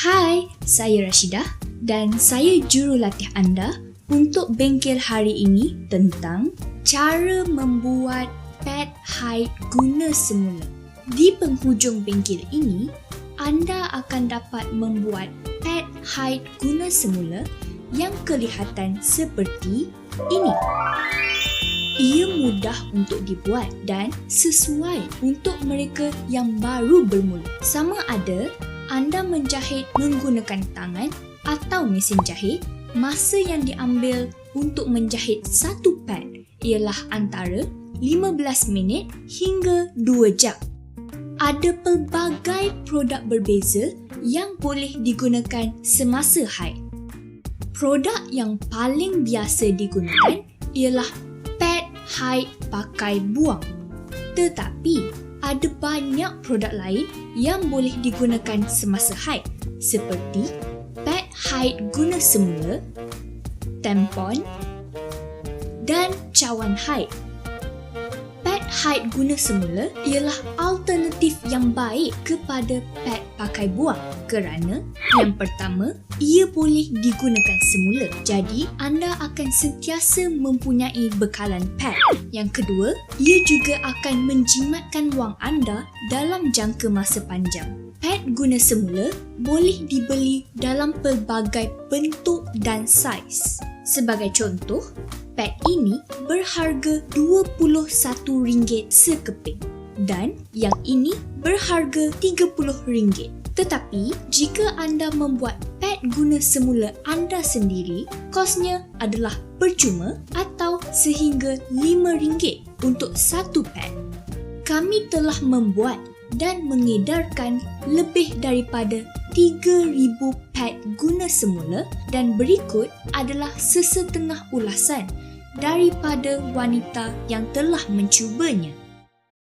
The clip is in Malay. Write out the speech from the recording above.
Hai, saya Rashidah dan saya jurulatih anda untuk bengkel hari ini tentang cara membuat pad hide guna semula. Di penghujung bengkel ini, anda akan dapat membuat pad hide guna semula yang kelihatan seperti ini. Ia mudah untuk dibuat dan sesuai untuk mereka yang baru bermula. Sama ada anda menjahit menggunakan tangan atau mesin jahit, masa yang diambil untuk menjahit satu pad ialah antara 15 minit hingga 2 jam. Ada pelbagai produk berbeza yang boleh digunakan semasa haid. Produk yang paling biasa digunakan ialah haid pakai buang. Tetapi ada banyak produk lain yang boleh digunakan semasa haid seperti pad haid guna semula, tampon dan cawan haid haid guna semula ialah alternatif yang baik kepada pad pakai buang kerana yang pertama, ia boleh digunakan semula. Jadi, anda akan sentiasa mempunyai bekalan pad. Yang kedua, ia juga akan menjimatkan wang anda dalam jangka masa panjang. Pad guna semula boleh dibeli dalam pelbagai bentuk dan saiz. Sebagai contoh, pad ini berharga RM21 sekeping dan yang ini berharga RM30. Tetapi, jika anda membuat pad guna semula anda sendiri, kosnya adalah percuma atau sehingga RM5 untuk satu pad. Kami telah membuat dan mengedarkan lebih daripada 3000 pad guna semula dan berikut adalah sesetengah ulasan daripada wanita yang telah mencubanya.